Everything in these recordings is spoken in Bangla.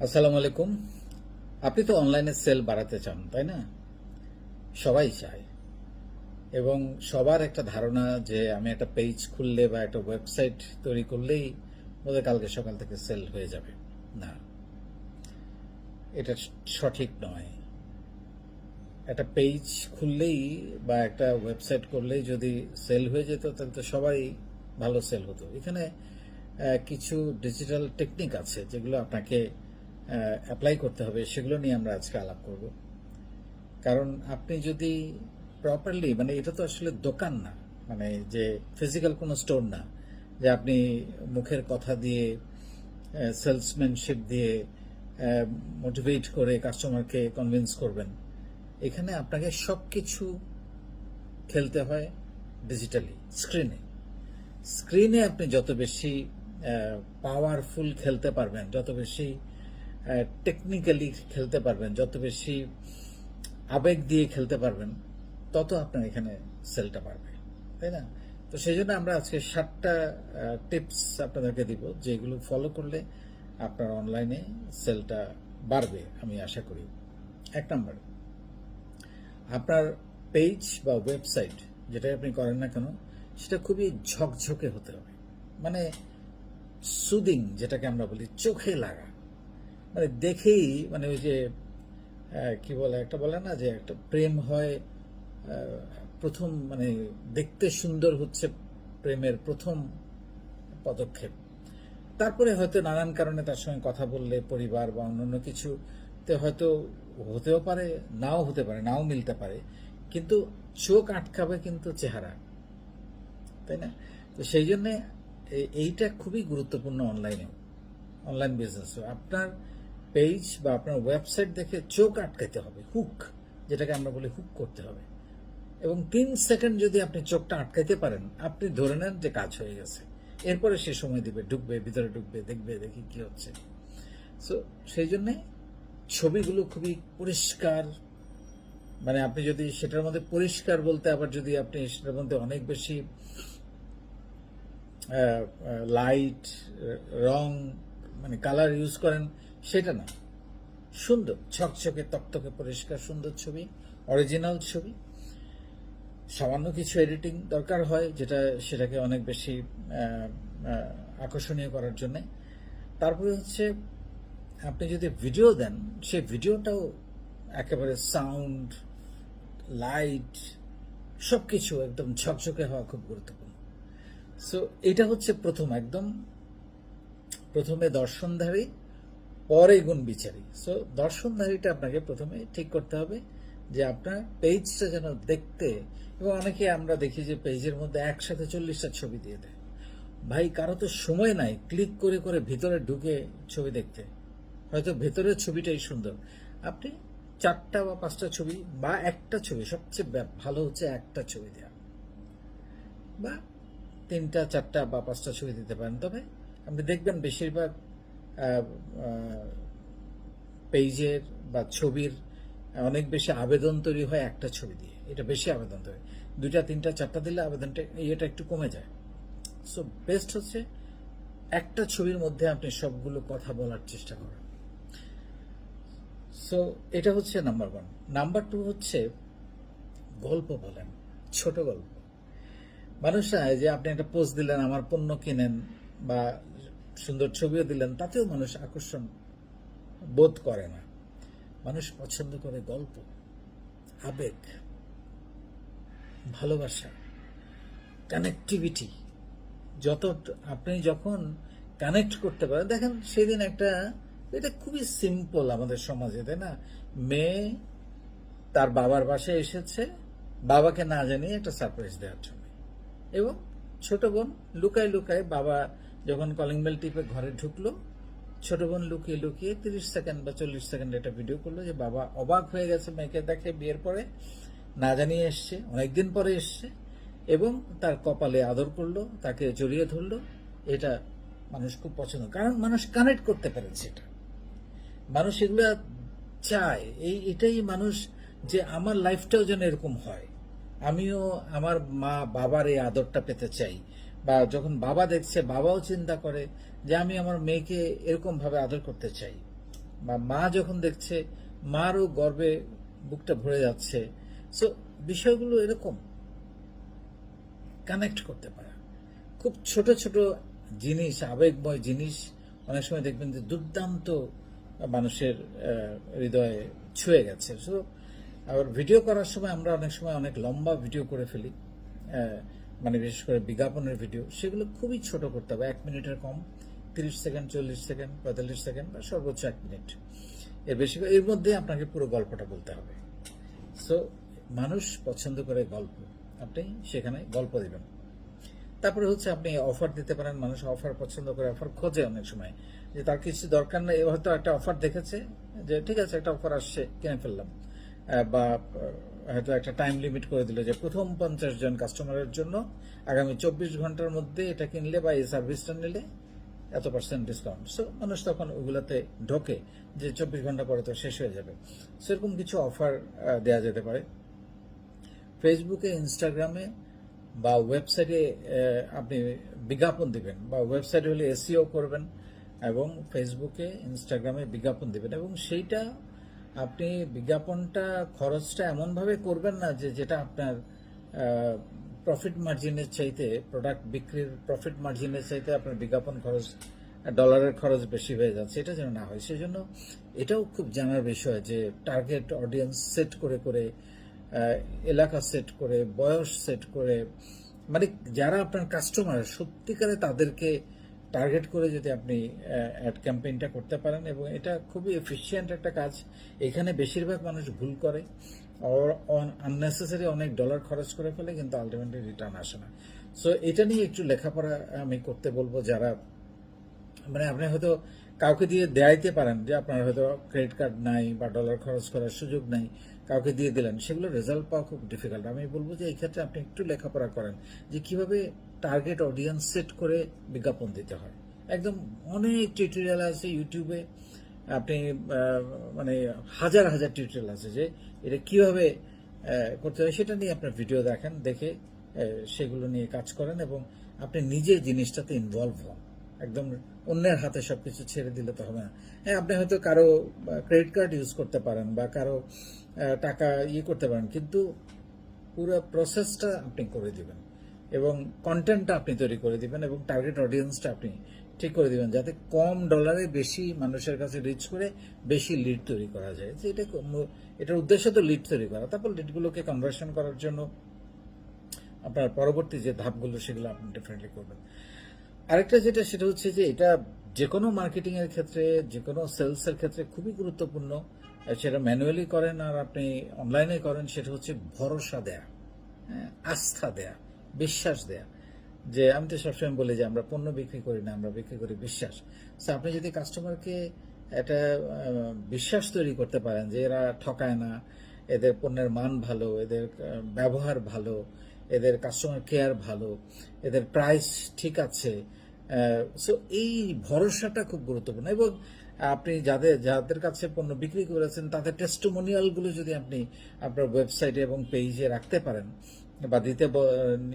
আসসালামু আলাইকুম। আপনি তো অনলাইনে সেল বাড়াতে চান, তাই না? সবাই চায়। এবং সবার একটা ধারণা যে আমি একটা পেজ খুললে বা একটা ওয়েবসাইট তৈরি করলেই বোধহয় কালকে সকাল থেকে সেল হয়ে যাবে। না। এটা সঠিক নয়। একটা পেজ খুললেই বা একটা ওয়েবসাইট করলেই যদি সেল হয়ে যেত, তাহলে তো সবাই ভালো সেল হতো। এখানে কিছু ডিজিটাল টেকনিক আছে যেগুলো আপনাকে অ্যাপ্লাই করতে হবে, সেগুলো নিয়ে আমরা আজকে আলাপ করব। কারণ আপনি যদি প্রপারলি মানে এটা তো আসলে দোকান না মানে যে ফিজিক্যাল কোনো স্টোর না, যে আপনি মুখের কথা দিয়ে সেলসম্যানশিপ দিয়ে মোটিভেট করে কাস্টমারকে কনভিন্স করবেন, এখানে আপনাকে সব কিছু খেলতে হয় ডিজিটালি স্ক্রিনে স্ক্রিনে আপনি যত বেশি পাওয়ারফুল খেলতে পারবেন, যত বেশি টেকনিক্যালি খেলতে পারবেন, যত বেশি আবেগ দিয়ে খেলতে পারবেন, তত আপনার এখানে সেলটা বাড়বে, তাই না? তো সেই জন্য আমরা আজকে সাতটা টিপস আপনাদেরকে দিব, যেগুলো ফলো করলে আপনার অনলাইনে সেলটা বাড়বে, আমি আশা করি। এক নম্বর, আপনার পেজ বা ওয়েবসাইট যেটা আপনি করেন না কেন, সেটা খুবই ঝকঝকে হতে হবে। মানে সুদিং যেটাকে আমরা বলি, চোখে লাগা। মানে দেখেই মানে ওই যে কি বলে একটা বলে না যে একটা প্রেম হয় প্রথম মানে দেখতে সুন্দর হচ্ছে প্রেমের প্রথম পদক্ষেপ। তারপরে হয়তো নানান কারণে তার সঙ্গে কথা বললে পরিবার বা অন্যান্য কিছুতে হয়তো হতেও পারে, নাও হতে পারে, নাও মিলতে পারে, কিন্তু চোখ আটকাবে কিন্তু চেহারা, তাই না? তো সেই জন্যে এইটা খুবই গুরুত্বপূর্ণ অনলাইনে অনলাইন বিজনেস আপনার পেজ বা আপনার ওয়েবসাইট দেখে চোখ আটকাতে হবে হুক যেটাকে আমরা বলি হুক করতে হবে। এবং তিন সেকেন্ড যদি আপনি চোখটা আটকাইতে পারেন, আপনি ধরে নেন যে কাজ হয়ে গেছে। এরপরে সে সময় দিবে, ঢুকবে, ভিতরে ঢুকবে, দেখবে, দেখি কি হচ্ছে। সো সেই জন্যে ছবিগুলো খুবই পরিষ্কার। মানে আপনি যদি সেটার মধ্যে পরিষ্কার বলতে আবার যদি আপনি সেটার মধ্যে অনেক বেশি লাইট রং মানে কালার ইউজ করেন সেটা না। সুন্দর ছকছকে তকতকে পরিষ্কার, সুন্দর ছবি অরিজিনাল ছবি। সামান্য কিছু এডিটিং দরকার হয় যেটা সেটাকে অনেক বেশি আকর্ষণীয় করার জন্য। তারপরে হচ্ছে, আপনি যদি ভিডিও দেন, সেই ভিডিওটাও একেবারে সাউন্ড লাইট সব কিছু একদম ঝকঝকে হওয়া খুব গুরুত্বপূর্ণ। সো এটা হচ্ছে প্রথম, একদম প্রথমে দর্শনধারী পরে গুণ বিচারী। সো দর্শনধারীটা আপনাকে প্রথমে ঠিক করতে হবে যে আপনার পেজটা যেন দেখতে, এবং অনেকে আমরা দেখি যে পেজের মধ্যে একসাথে চল্লিশটা ছবি দিয়ে দেয়। ভাই, কারও তো সময় নাই ক্লিক করে করে ভিতরে ঢুকে ছবি দেখতে। হয়তো ভেতরের ছবিটাই সুন্দর। আপনি চারটা বা পাঁচটা ছবি বা একটা ছবি, সবচেয়ে ভালো হচ্ছে একটা ছবি দেওয়া বা তিনটা, চারটা বা পাঁচটা ছবি দিতে পারেন। তবে আপনি দেখবেন বেশিরভাগ পেজের বা ছবির অনেক বেশি আবেদন তৈরি হয় একটা ছবি দিয়ে। এটা বেশি আবেদন তৈরি দুইটা, তিনটা, চারটা দিলে আবেদনটা এটা একটু কমে যায়। সো বেস্ট হচ্ছে একটা ছবির মধ্যে আপনি সবগুলো কথা বলার চেষ্টা করেন। সো এটা হচ্ছে নাম্বার ওয়ান নাম্বার টু হচ্ছে গল্প বলেন, ছোট গল্প। মানুষ যে আপনি একটা পোস্ট দিলেন, আমার পণ্য কিনেন বা সুন্দর ছবিও দিলেন, তাতেও মানুষ আকর্ষণ বোধ করে না। মানুষ পছন্দ করে গল্প, আবেগ, ভালোবাসা কানেক্টিভিটি যত আপনি যখন কানেক্ট করতে পারেন, দেখেন সেদিন একটা, এটা খুবই সিম্পল আমাদের সমাজে, তাই না? মেয়ে তার বাবার বাসায় এসেছে, বাবাকে না জানিয়ে একটা সারপ্রাইজ দেওয়ার জন্য। এবং ছোট বোন লুকায় লুকায় বাবা যখন কলিং বেল টিপে ঘরে ঢুকলো, ছোট বোন লুকিয়ে লুকিয়ে তিরিশ সেকেন্ড বা চল্লিশ সেকেন্ড একটা ভিডিও করল যে, বাবা অবাক হয়ে গেছে মেয়েকে দেখে বিয়ের পরে, না জানিয়ে এসছে, অনেকদিন পরে এসছে। এবং তার কপালে আদর করল, তাকে জড়িয়ে ধরলো। এটা মানুষ খুব পছন্দ, কারণ মানুষ কানেক্ট করতে পেরেছে এটা। মানুষ এগুলা চায়। এই, এটাই মানুষ যে, আমার লাইফটাও যেন এরকম হয়। আমিও আমার মা বাবার এই আদরটা পেতে চাই। বা যখন বাবা দেখছে, বাবাও চিন্তা করে যে আমি আমার মেয়েকে এরকম ভাবে আদর করতে চাই। বা মা যখন দেখছে, মারও গর্বে বুকটা ভরে যাচ্ছে। সো বিষয়গুলো এরকম। কানেক্ট করতে পারা। খুব ছোট ছোট জিনিস, আবেগময় জিনিস অনেক সময় দেখবেন যে দুর্দান্ত মানুষের হৃদয়ে ছুঁয়ে গেছে। সো আবার ভিডিও করার সময় আমরা অনেক সময় অনেক লম্বা ভিডিও করে ফেলি। মানে বিশেষ করে বিজ্ঞাপনের ভিডিও সেগুলো খুবই ছোট করতে হবে। এক মিনিটের কম, তিরিশ সেকেন্ড, চল্লিশ সেকেন্ড, পঁয়তাল্লিশ সেকেন্ড বা সর্বোচ্চ এক মিনিট। এর বেশি এর মধ্যে আপনাকে পুরো গল্পটা বলতে হবে। সো মানুষ পছন্দ করে গল্প। আপনি সেখানে গল্প দেবেন। তারপরে হচ্ছে আপনি অফার দিতে পারেন, মানুষ অফার পছন্দ করে অফার খোঁজে অনেক সময়। যে তার কিছু দরকার নেই হয়তো একটা অফার দেখেছে যে, ঠিক আছে, একটা অফার আসছে, কিনে ফেললাম। বা হয়তো একটা টাইম লিমিট করে দিল যে প্রথম পঞ্চাশ জন কাস্টমারের জন্য আগামী চব্বিশ ঘণ্টার মধ্যে এটা কিনলে বা এই সার্ভিসটা নিলে এত পার্সেন্ট ডিসকাউন্ট সো মানুষ তখন ওগুলাতে ঢোকে যে চব্বিশ ঘণ্টা পরে তো শেষ হয়ে যাবে। সেরকম কিছু অফার দেওয়া যেতে পারে। ফেসবুকে ইনস্টাগ্রামে বা ওয়েবসাইটে আপনি বিজ্ঞাপন দিবেন বা ওয়েবসাইটে হলে এসিও করবেন এবং ফেসবুকে ইনস্টাগ্রামে বিজ্ঞাপন দিবেন এবং সেইটা আপনি বিজ্ঞাপনটা খরচটা এমনভাবে করবেন না যে যেটা আপনার প্রফিট মার্জিনের চাইতে প্রোডাক্ট বিক্রির প্রফিট মার্জিনের চাইতে আপনার বিজ্ঞাপন খরচ ডলারের খরচ বেশি হয়ে যাচ্ছে। এটা যেন না হয়। সেই জন্য এটাও খুব জানার বিষয় যে টার্গেট অডিয়েন্স সেট করে করে এলাকা সেট করে, বয়স সেট করে মানে যারা আপনার কাস্টমার সত্যিকারে তাদেরকে টার্গেট করে যদি আপনি অ্যাড ক্যাম্পেইনটা করতে পারেন এবং এটা খুবই এফিসিয়েন্ট একটা কাজ। এখানে বেশিরভাগ মানুষ ভুল করে আননেসেসারি অনেক ডলার খরচ করে ফেলে কিন্তু আলটিমেটলি রিটার্ন আসে না। সো এটা নিয়ে একটু লেখাপড়া আমি করতে বলব যারা মানে আপনি হয়তো কাউকে দিয়ে দেয়াইতে পারেন যে আপনার হয়তো ক্রেডিট কার্ড নাই বা ডলার খরচ করার সুযোগ নাই, কাউকে দিয়ে দিলেন, সেগুলো রেজাল্ট পাওয়া খুব ডিফিকাল্ট আমি বলব যে এই ক্ষেত্রে আপনি একটু লেখাপড়া করেন যে কীভাবে টার্গেট অডিয়েন্স সেট করে বিজ্ঞাপন দিতে হয়। একদম অনেক টিউটোরিয়াল আছে ইউটিউবে আপনি মানে হাজার হাজার টিউটোরিয়াল আছে যে এটা কীভাবে করতে হয়, সেটা নিয়ে আপনার ভিডিও দেখেন, দেখে সেগুলো নিয়ে কাজ করেন এবং আপনি নিজে জিনিসটাতে ইনভলভ হন। একদম অন্যের হাতে সবকিছু ছেড়ে দিলে তো হবে না। হ্যাঁ আপনি হয়তো কারও ক্রেডিট কার্ড ইউজ করতে পারেন বা কারও টাকা ইয়ে করতে পারেন, কিন্তু পুরো প্রসেসটা আপনি করে দিবেন। এবং কন্টেন্টটা আপনি তৈরি করে দিবেন এবং টার্গেট অডিয়েন্সটা আপনি ঠিক করে দিবেন যাতে কম ডলারে বেশি মানুষের কাছে রিচ করে বেশি লিড তৈরি করা যায়। যে এটা এটার উদ্দেশ্য তো লিড তৈরি করা। তারপর লিডগুলোকে কনভার্সন করার জন্য আপনার পরবর্তী যে ধাপগুলো সেগুলো আপনি ডেফিনেটলি করবেন। আরেকটা যেটা সেটা হচ্ছে যে এটা যে কোনো মার্কেটিং এর ক্ষেত্রে যে কোনো সেলস এর ক্ষেত্রে খুবই গুরুত্বপূর্ণ। সেটা ম্যানুয়ালি করেন আর আপনি অনলাইনে করেন সেটা হচ্ছে ভরসা দেয়া। হ্যাঁ, আস্থা দেয়া। বিশ্বাস দেয়া। যে আমি তো সবসময় বলি যে আমরা পণ্য বিক্রি করি না, আমরা বিক্রি করি বিশ্বাস। So, আপনি যদি কাস্টমারকে একটা বিশ্বাস তৈরি করতে পারেন যে এরা ঠকায় না, এদের পণ্যের মান ভালো, এদের ব্যবহার ভালো, এদের কাস্টমার কেয়ার ভালো, এদের প্রাইস ঠিক আছে সো এই ভরসাটা খুব গুরুত্বপূর্ণ। এবং আপনি যাদের যাদের কাছে পণ্য বিক্রি করেছেন, তাদের টেস্টোমোনিয়ালগুলো যদি আপনি আপনার ওয়েবসাইটে এবং পেজে রাখতে পারেন বা দিতে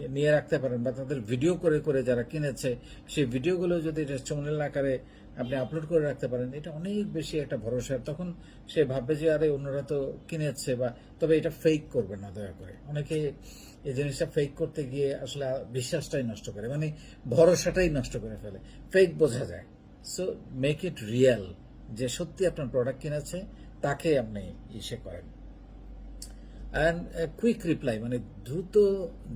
নিয়ে রাখতে পারেন বা তাদের ভিডিও করে করে যারা কিনেছে, সেই ভিডিওগুলো যদি টেস্টোমোনিয়াল আকারে আপনি আপলোড করে রাখতে পারেন, এটা অনেক বেশি একটা ভরসা। তখন সে ভাববে যে, আরে, অন্যরা তো কিনেছে বা, তবে এটা ফেক করবে না, দয়া করে। অনেকে এই জিনিসটা ফেক করতে গিয়ে আসলে বিশ্বাসটাই নষ্ট করে মানে ভরসাটাই নষ্ট করে ফেলে। ফেক বোঝা যায়। সো মেক ইট রিয়েল যে সত্যি আপনার প্রোডাক্ট কিনেছে, তাকে আপনি ইসে করেন। অ্যান্ড কুইক রিপ্লাই মানে দ্রুত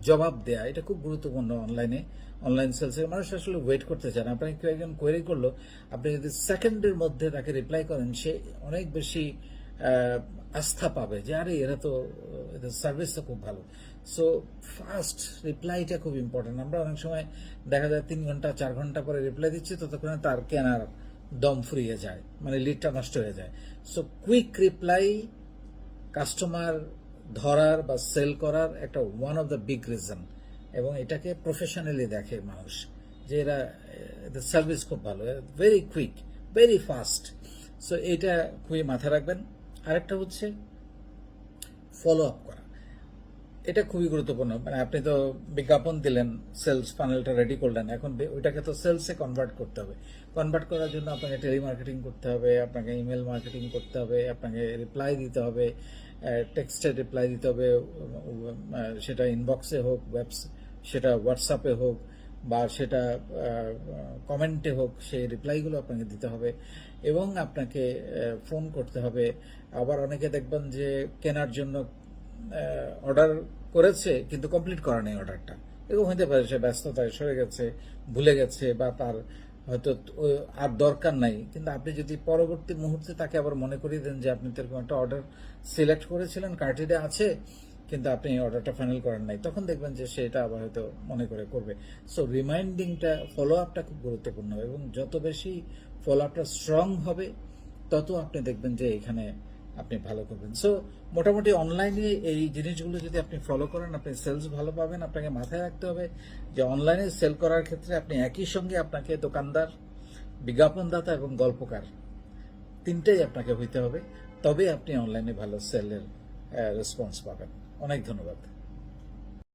জবাব দেয়া, এটা খুব গুরুত্বপূর্ণ অনলাইনে অনলাইন সেলসে মানুষ আসলে ওয়েট করতে চান আপনাকে কেউ একজন কোয়েরি করল, আপনি যদি সেকেন্ডের মধ্যে তাকে রিপ্লাই করেন, সে অনেক বেশি আস্থা পাবে যে, আরে, এরা তো, এদের সার্ভিস তো খুব ভালো। সো ফাস্ট রিপ্লাইটা খুব ইম্পর্টেন্ট আমরা অনেক সময় দেখা যায় তিন ঘণ্টা, চার ঘণ্টা পরে রিপ্লাই দিচ্ছি, ততক্ষণে তার কেনার দম ফুরিয়ে যায় মানে লিডটা নষ্ট হয়ে যায়। সো কুইক রিপ্লাই কাস্টমার ধরার বা সেল করার একটা one of the big reason এবং এটাকে প্রফেশনালি দেখে মানুষ যে এরা সার্ভিস খুব ভালো very quick very fast so এটা খুবই মাথায় রাখবেন। আরেকটা হচ্ছে ফলো আপ করা। এটা খুবই গুরুত্বপূর্ণ। মানে আপনি তো বিজ্ঞাপন দিলেন সেলস প্যানেলটা রেডি করলেন, এখন ওইটাকে তো সেলসে কনভার্ট করতে হবে। কনভার্ট করার জন্য আপনাকে টেলিমার্কেটিং করতে হবে, আপনাকে ইমেল মার্কেটিং করতে হবে, আপনাকে রিপ্লাই দিতে হবে। টেক্সটে রিপ্লাই দিতে হবে সেটা ইনবক্সে হোক ওয়েবস সেটা হোয়াটসঅ্যাপে হোক, বা সেটা কমেন্টে হোক, সেই রিপ্লাইগুলো আপনাকে দিতে হবে। এবং আপনাকে ফোন করতে হবে। আবার অনেকে দেখবেন যে কেনার জন্য অর্ডার করেছে, কিন্তু কমপ্লিট করা নেই অর্ডারটা এরকম হতে পারে, সে ব্যস্ততায় সরে গেছে, ভুলে গেছে, বা তার হয়তো আর দরকার নাই। কিন্তু আপনি যদি পরবর্তী মুহূর্তে তাকে আবার মনে করিয়ে দেন যে আপনি তো একটা অর্ডার সিলেক্ট করেছিলেন কার্টিডে আছে, কিন্তু আপনি অর্ডারটা ফাইনাল করেন নাই, তখন দেখবেন যে সেটা আবার হয়তো মনে করে করবে। সো রিমাইন্ডিংটা ফলো আপটা খুব গুরুত্বপূর্ণ এবং যত বেশি ফলো আপটা স্ট্রং হবে, তত আপনি দেখবেন যে এখানে আপনি ভালো করবেন। সো মোটামুটি অনলাইনে এই জিনিসগুলো যদি আপনি ফলো করেন, আপনি সেলস ভালো পাবেন, আপনাকে মাথায় রাখতে হবে যে অনলাইনে সেল করার ক্ষেত্রে আপনি একই সঙ্গে আপনাকে দোকানদার, বিজ্ঞাপনদাতা এবং গল্পকার তিনটাই আপনাকে হইতে হবে। তবে আপনি অনলাইনে ভালো সেলের রেসপন্স পাবেন। অনেক ধন্যবাদ।